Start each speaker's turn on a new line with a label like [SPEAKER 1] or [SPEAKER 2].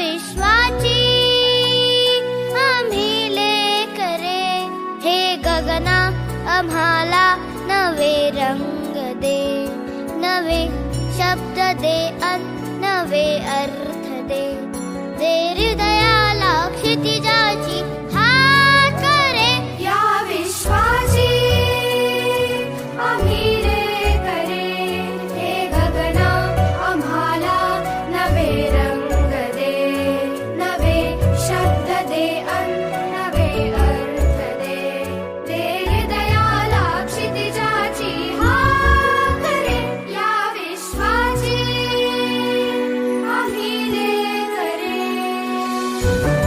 [SPEAKER 1] विश्वाची आम्ही लेकरे हे गगना आम्हाला नवे रंग दे. नवे शब्द दे अन नवे अर्थ दे. हृदयाला क्षितिजाची Thank you.